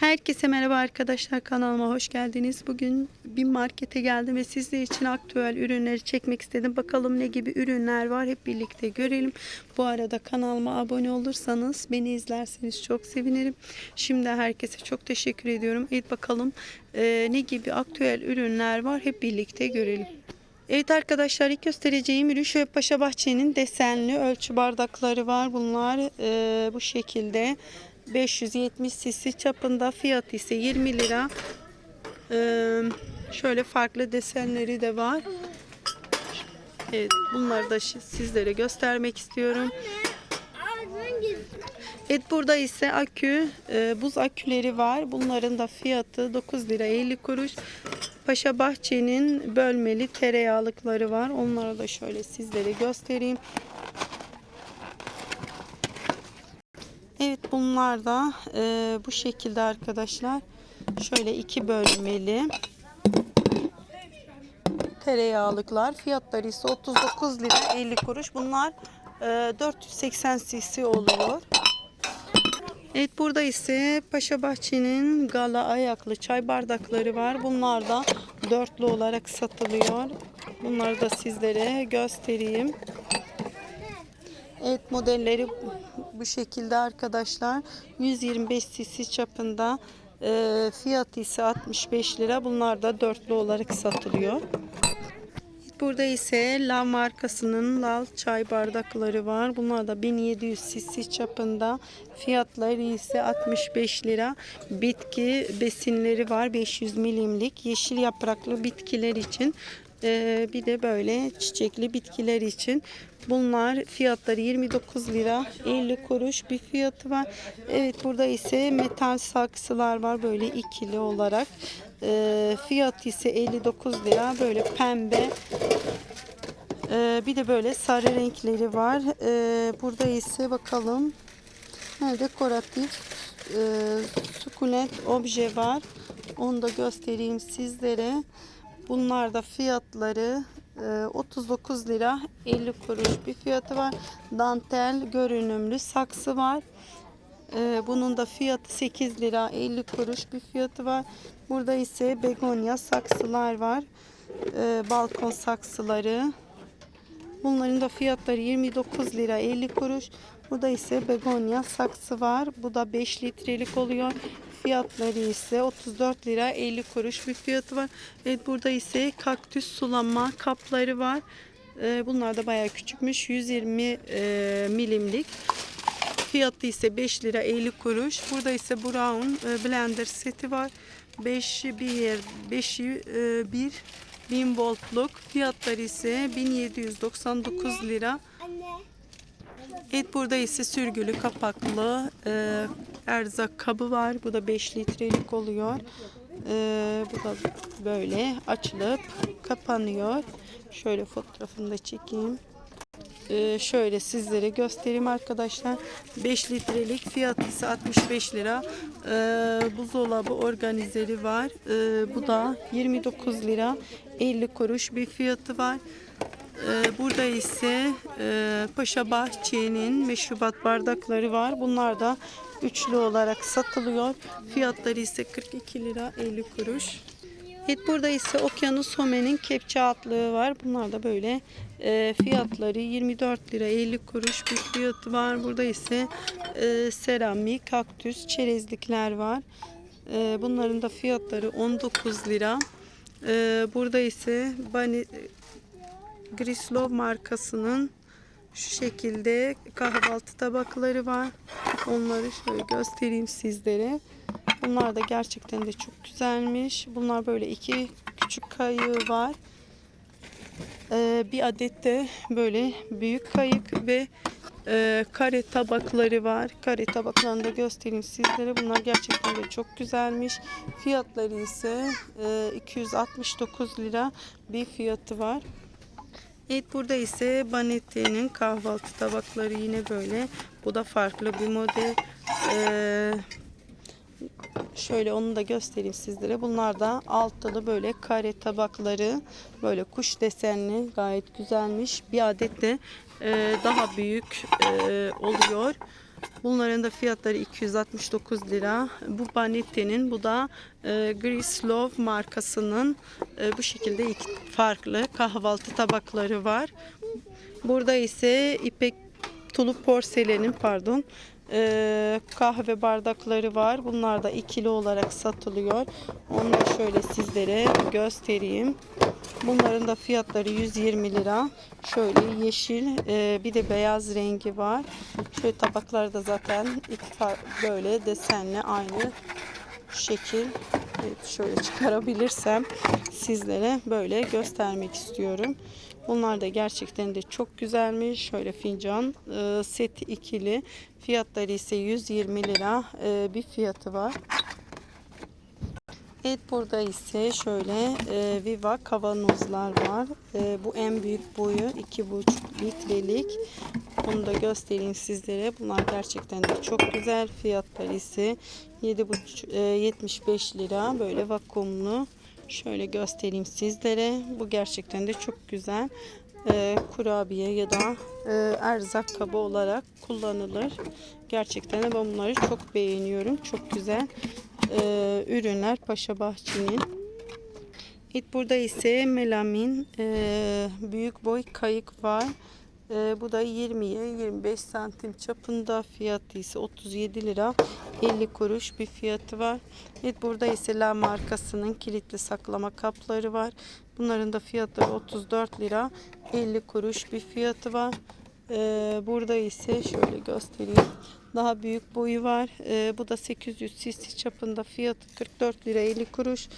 Herkese merhaba arkadaşlar kanalıma hoş geldiniz. Bugün bir markete geldim ve sizler için aktüel ürünleri çekmek istedim. Bakalım ne gibi ürünler var hep birlikte görelim. Bu arada kanalıma abone olursanız beni izlerseniz çok sevinirim. Şimdi herkese çok teşekkür ediyorum. Evet bakalım e, ne gibi aktüel ürünler var hep birlikte görelim. Evet arkadaşlar ilk göstereceğim ürün şöyle Paşa Bahçe'nin desenli ölçü bardakları var. Bunlar e, bu şekilde 570 cc çapında fiyat ise 20 lira. Ee, şöyle farklı desenleri de var. Evet, bunları da sizlere göstermek istiyorum. Evet burada ise akü, e, buz aküleri var. Bunların da fiyatı 9 lira 50 kuruş. Paşa Bahçe'nin bölmeli tereyağlıkları var. Onları da şöyle sizlere göstereyim. Evet bunlar da e, bu şekilde arkadaşlar. Şöyle iki bölmeli. Tereyağlıklar. Fiyatları ise 39 lira 50 kuruş. Bunlar e, 480 cc oluyor. Evet burada ise Paşa Bahçe'nin gala ayaklı çay bardakları var. Bunlar da dörtlü olarak satılıyor. Bunları da sizlere göstereyim. Evet modelleri bu şekilde arkadaşlar. 125 cc çapında. E, fiyatı ise 65 lira. Bunlar da dörtlü olarak satılıyor. Burada ise Lav markasının Lav çay bardakları var. Bunlar da 1700 cc çapında. Fiyatları ise 65 lira. Bitki besinleri var. 500 milimlik. Yeşil yapraklı bitkiler için. Ee, bir de böyle çiçekli bitkiler için. Bunlar fiyatları 29 lira 50 kuruş bir fiyatı var. Evet burada ise metal saksılar var böyle ikili olarak. Ee, fiyatı ise 59 lira böyle pembe ee, bir de böyle sarı renkleri var. Ee, burada ise bakalım ha, dekoratif e, sukulent obje var. Onu da göstereyim sizlere. Bunlar da fiyatları e, 39 lira 50 kuruş bir fiyatı var. Dantel görünümlü saksı var. Ee, bunun da fiyatı 8 lira 50 kuruş bir fiyatı var. Burada ise begonya saksılar var. Ee, balkon saksıları. Bunların da fiyatları 29 lira 50 kuruş. Burada ise begonya saksı var. Bu da 5 litrelik oluyor. Fiyatları ise 34 lira 50 kuruş bir fiyatı var. Evet burada ise kaktüs sulama kapları var. Ee, bunlar da bayağı küçükmüş. 120 e, milimlik. Fiyatı ise 5 lira 50 kuruş. Burada ise Brown e, blender seti var. 5 bir 5 bir 1000 voltluk. Fiyatları ise 1799 lira. Evet burada ise sürgülü kapaklı e, erzak kabı var. Bu da 5 litrelik oluyor. E, bu da böyle açılıp kapanıyor. Şöyle fotoğrafını da çekeyim. Ee, şöyle sizlere göstereyim arkadaşlar. 5 litrelik fiyatı ise 65 lira. Ee, buzdolabı organizeri var. Ee, bu da 29 lira 50 kuruş bir fiyatı var. Ee, burada ise e, Paşa Bahçe'nin meşrubat bardakları var. Bunlar da üçlü olarak satılıyor. Fiyatları ise 42 lira 50 kuruş. Evet burada ise Okyanus Home'nin kepçe atlığı var. Bunlar da böyle e, fiyatları 24 lira 50 kuruş bir fiyatı var. Burada ise e, seramik, kaktüs, çerezlikler var. E, bunların da fiyatları 19 lira. E, burada ise Bani, Grislov markasının şu şekilde kahvaltı tabakları var. Onları şöyle göstereyim sizlere. Bunlar da gerçekten de çok güzelmiş. Bunlar böyle iki küçük kayığı var. Ee, bir adet de böyle büyük kayık ve e, kare tabakları var. Kare tabaklarını da göstereyim sizlere. Bunlar gerçekten de çok güzelmiş. Fiyatları ise e, 269 lira bir fiyatı var. Evet burada ise Banetti'nin kahvaltı tabakları yine böyle. Bu da farklı bir model. Ee, şöyle onu da göstereyim sizlere. Bunlar da altılı böyle kare tabakları. Böyle kuş desenli gayet güzelmiş. Bir adet de e, daha büyük e, oluyor. Bunların da fiyatları 269 lira. Bu Banette'nin bu da e, Grislov markasının e, bu şekilde iki farklı kahvaltı tabakları var. Burada ise ipek tulum porselenin pardon e, kahve bardakları var. Bunlar da ikili olarak satılıyor. Onu da şöyle sizlere göstereyim. Bunların da fiyatları 120 lira. Şöyle yeşil e, bir de beyaz rengi var. Şöyle tabaklar da zaten iki böyle desenli aynı şekil. Evet, şöyle çıkarabilirsem sizlere böyle göstermek istiyorum. Bunlar da gerçekten de çok güzelmiş. Şöyle fincan e, set ikili. Fiyatları ise 120 lira e, bir fiyatı var. Evet burada ise şöyle e, Viva kavanozlar var. E, bu en büyük boyu 2,5 litrelik. Bunu da göstereyim sizlere. Bunlar gerçekten de çok güzel. Fiyatları ise 7,5 e, 75 lira. Böyle vakumlu. Şöyle göstereyim sizlere. Bu gerçekten de çok güzel. E, kurabiye ya da e, erzak kabı olarak kullanılır. Gerçekten de ben bunları çok beğeniyorum. Çok güzel e, ürünler Paşa Bahçe'nin. Evet, burada ise melamin e, büyük boy kayık var. E, bu da 20'ye 25 santim çapında fiyatı ise 37 lira 50 kuruş bir fiyatı var. Evet burada ise La markasının kilitli saklama kapları var. Bunların da fiyatları 34 lira 50 kuruş bir fiyatı var. Ee, burada ise şöyle göstereyim. Daha büyük boyu var. Ee, bu da 800 cc çapında fiyatı 44 lira 50 kuruş.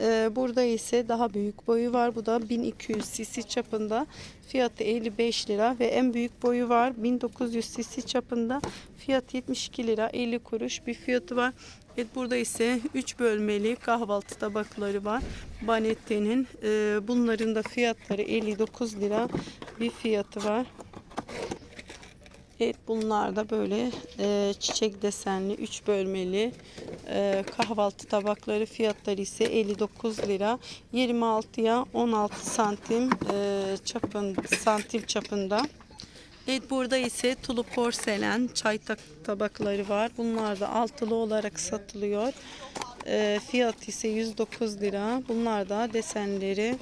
Ee, burada ise daha büyük boyu var. Bu da 1200 cc çapında fiyatı 55 lira ve en büyük boyu var 1900 cc çapında fiyatı 72 lira 50 kuruş bir fiyatı var. Evet burada ise 3 bölmeli kahvaltı tabakları var. Banette'nin. Ee, bunların da fiyatları 59 lira bir fiyatı var. Evet bunlar da böyle e, çiçek desenli 3 bölmeli e, kahvaltı tabakları fiyatları ise 59 lira 26'ya 16 santim e, çapın santim çapında. Evet burada ise tulu porselen çay tabakları var. Bunlar da altılı olarak satılıyor. E, fiyat ise 109 lira. Bunlar da desenleri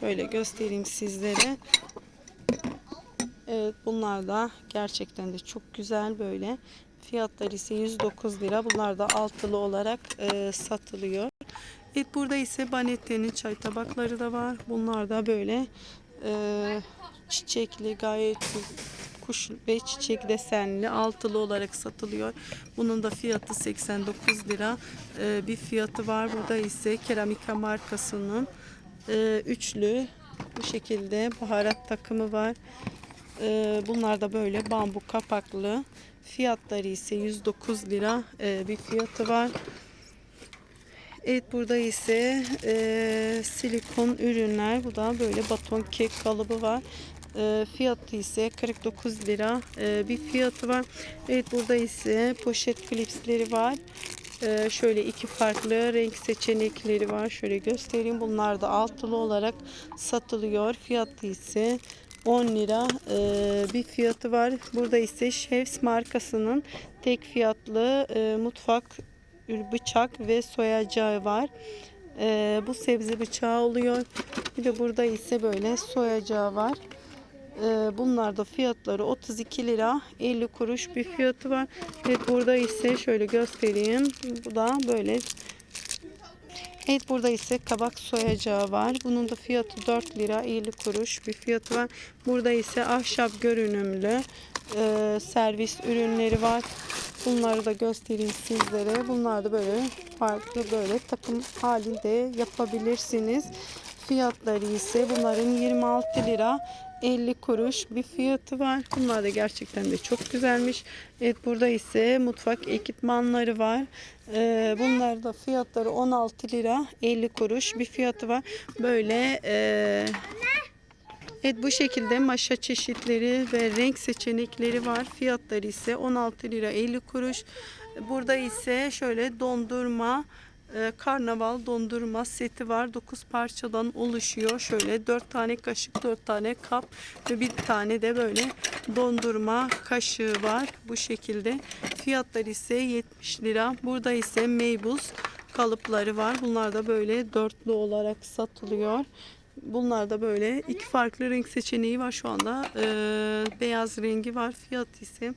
şöyle göstereyim sizlere. Evet bunlar da gerçekten de çok güzel böyle. Fiyatları ise 109 lira. Bunlar da altılı olarak e, satılıyor. Evet burada ise Banette'nin çay tabakları da var. Bunlar da böyle e, çiçekli gayet kuş ve çiçek desenli altılı olarak satılıyor. Bunun da fiyatı 89 lira e, bir fiyatı var. Burada ise Keramika markasının e, üçlü bu şekilde baharat takımı var. Ee, Bunlar da böyle bambu kapaklı. Fiyatları ise 109 lira e, bir fiyatı var. Evet burada ise e, silikon ürünler. Bu da böyle baton kek kalıbı var. E, fiyatı ise 49 lira e, bir fiyatı var. Evet burada ise poşet klipsleri var. E, şöyle iki farklı renk seçenekleri var. Şöyle göstereyim. Bunlar da altılı olarak satılıyor. Fiyatı ise 10 lira e, bir fiyatı var. Burada ise Chefs markasının tek fiyatlı e, mutfak bıçak ve soyacağı var. E, bu sebze bıçağı oluyor. Bir de burada ise böyle soyacağı var. E, bunlar da fiyatları 32 lira 50 kuruş bir fiyatı var. Evet burada ise şöyle göstereyim. Bu da böyle Evet burada ise kabak soyacağı var. Bunun da fiyatı 4 lira 50 kuruş bir fiyatı var. Burada ise ahşap görünümlü e, servis ürünleri var. Bunları da göstereyim sizlere. Bunlar da böyle farklı böyle takım halinde yapabilirsiniz. Fiyatları ise bunların 26 lira 50 kuruş bir fiyatı var. Bunlar da gerçekten de çok güzelmiş. Evet burada ise mutfak ekipmanları var. Ee, bunlar da fiyatları 16 lira 50 kuruş bir fiyatı var. Böyle e, Evet bu şekilde maşa çeşitleri ve renk seçenekleri var. Fiyatları ise 16 lira 50 kuruş. Burada ise şöyle dondurma e, karnaval dondurma seti var. 9 parçadan oluşuyor. Şöyle 4 tane kaşık, 4 tane kap ve bir tane de böyle dondurma kaşığı var. Bu şekilde. Fiyatlar ise 70 lira. Burada ise meybuz kalıpları var. Bunlar da böyle dörtlü olarak satılıyor. Bunlar da böyle iki farklı renk seçeneği var şu anda. E, beyaz rengi var. Fiyat ise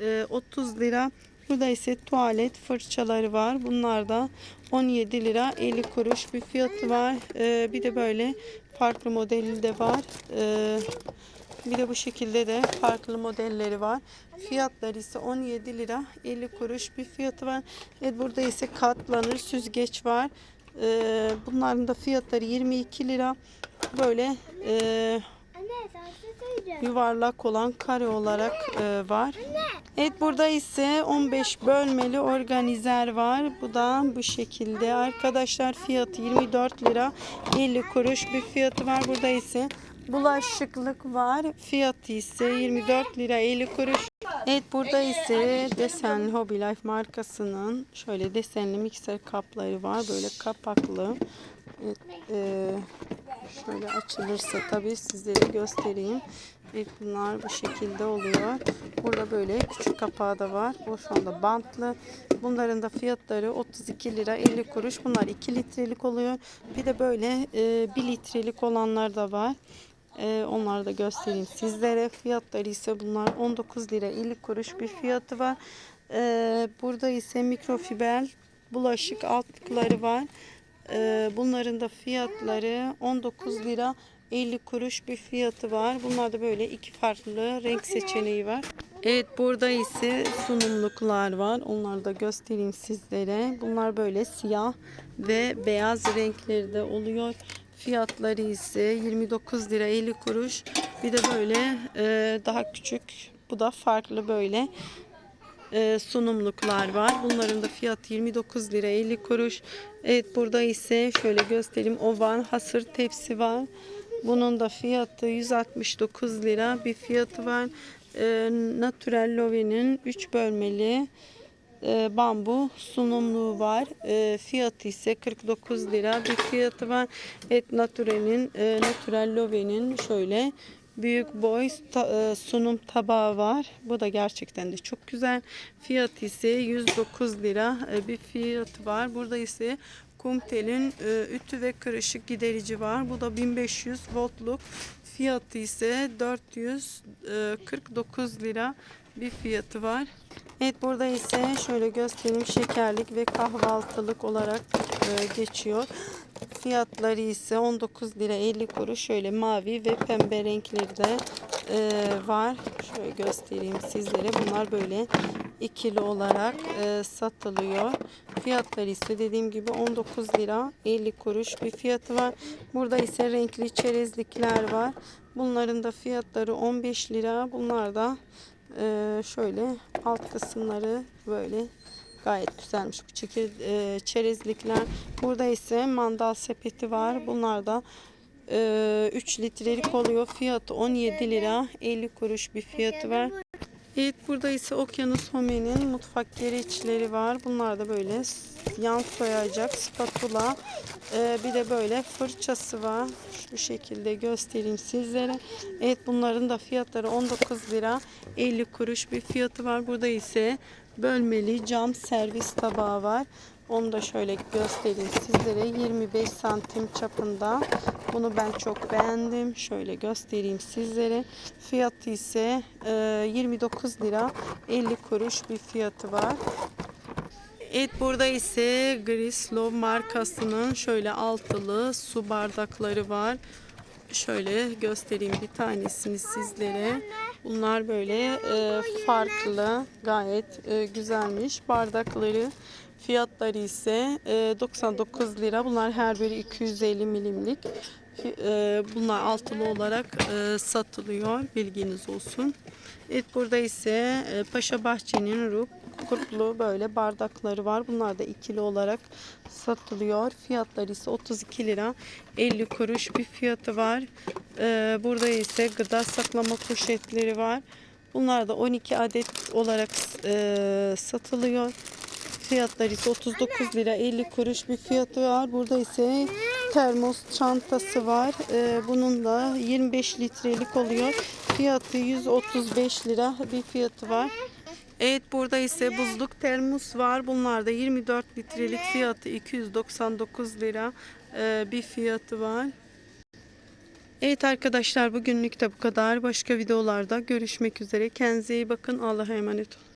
e, 30 lira. Burada ise tuvalet fırçaları var. Bunlar da 17 lira 50 kuruş bir fiyatı var. Ee, bir de böyle farklı modeli de var. Ee, bir de bu şekilde de farklı modelleri var. Fiyatları ise 17 lira 50 kuruş bir fiyatı var. Evet burada ise katlanır süzgeç var. Ee, bunların da fiyatları 22 lira. Böyle e, Anne şey yuvarlak olan kare olarak e, var. Evet burada ise 15 bölmeli organizer var. Bu da bu şekilde. Arkadaşlar fiyatı 24 lira 50 kuruş bir fiyatı var. Burada ise bulaşıklık var. Fiyatı ise 24 lira 50 kuruş. Evet burada ise desenli Hobby Life markasının şöyle desenli mikser kapları var. Böyle kapaklı. Evet, e, şöyle açılırsa tabii sizlere göstereyim. Evet, bunlar bu şekilde oluyor. Burada böyle küçük kapağı da var. Bu şu anda bantlı. Bunların da fiyatları 32 lira 50 kuruş. Bunlar 2 litrelik oluyor. Bir de böyle e, 1 litrelik olanlar da var. E, onları da göstereyim sizlere. Fiyatları ise bunlar 19 lira 50 kuruş bir fiyatı var. E, burada ise mikrofiber bulaşık altlıkları var. E, bunların da fiyatları 19 lira 50 kuruş bir fiyatı var. Bunlar da böyle iki farklı renk seçeneği var. Evet burada ise sunumluklar var. Onları da göstereyim sizlere. Bunlar böyle siyah ve beyaz renkleri de oluyor. Fiyatları ise 29 lira 50 kuruş. Bir de böyle e, daha küçük. Bu da farklı böyle e, sunumluklar var. Bunların da fiyatı 29 lira 50 kuruş. Evet burada ise şöyle göstereyim. Oval hasır tepsi var. Bunun da fiyatı 169 lira bir fiyatı var. E, Natural Love'nin 3 bölmeli e, bambu sunumluğu var. E, fiyatı ise 49 lira bir fiyatı var. Et Natural'in e, Natural Love'nin şöyle büyük boy e, sunum tabağı var. Bu da gerçekten de çok güzel. Fiyatı ise 109 lira e, bir fiyatı var. Burada ise Kumtel'in e, ütü ve kırışık giderici var. Bu da 1500 voltluk. Fiyatı ise 449 lira bir fiyatı var. Evet burada ise şöyle göstereyim şekerlik ve kahvaltılık olarak geçiyor. Fiyatları ise 19 lira 50 kuruş. Şöyle mavi ve pembe renkleri de e, var. Şöyle göstereyim sizlere. Bunlar böyle ikili olarak e, satılıyor. Fiyatları ise dediğim gibi 19 lira 50 kuruş bir fiyatı var. Burada ise renkli çerezlikler var. Bunların da fiyatları 15 lira. Bunlar da e, şöyle alt kısımları böyle gayet güzelmiş bu çekir, e, çerezlikler. Burada ise mandal sepeti var. Bunlar da e, 3 litrelik oluyor. Fiyatı 17 lira 50 kuruş bir fiyatı var. Evet burada ise Okyanus Home'nin mutfak gereçleri var. Bunlar da böyle yan soyacak spatula. Ee, bir de böyle fırçası var. Şu şekilde göstereyim sizlere. Evet bunların da fiyatları 19 lira 50 kuruş bir fiyatı var. Burada ise bölmeli cam servis tabağı var. Onu da şöyle göstereyim sizlere. 25 santim çapında. Bunu ben çok beğendim. Şöyle göstereyim sizlere. Fiyatı ise e, 29 lira 50 kuruş bir fiyatı var. Evet burada ise Grislov markasının şöyle altılı su bardakları var. Şöyle göstereyim bir tanesini sizlere. Bunlar böyle e, farklı gayet e, güzelmiş bardakları. Fiyatları ise e, 99 lira. Bunlar her biri 250 milimlik. E, Bunlar altılı olarak e, satılıyor. Bilginiz olsun. Evet burada ise e, Paşa Bahçe'nin ruh kurtlu böyle bardakları var. Bunlar da ikili olarak satılıyor. Fiyatları ise 32 lira 50 kuruş bir fiyatı var. Ee, burada ise gıda saklama poşetleri var. Bunlar da 12 adet olarak e, satılıyor. fiyatları ise 39 lira 50 kuruş bir fiyatı var. Burada ise termos çantası var. Ee, bunun da 25 litrelik oluyor. Fiyatı 135 lira bir fiyatı var. Evet burada ise buzluk termos var. Bunlar da 24 litrelik fiyatı 299 lira ee, bir fiyatı var. Evet arkadaşlar bugünlük de bu kadar. Başka videolarda görüşmek üzere. Kendinize iyi bakın. Allah'a emanet olun.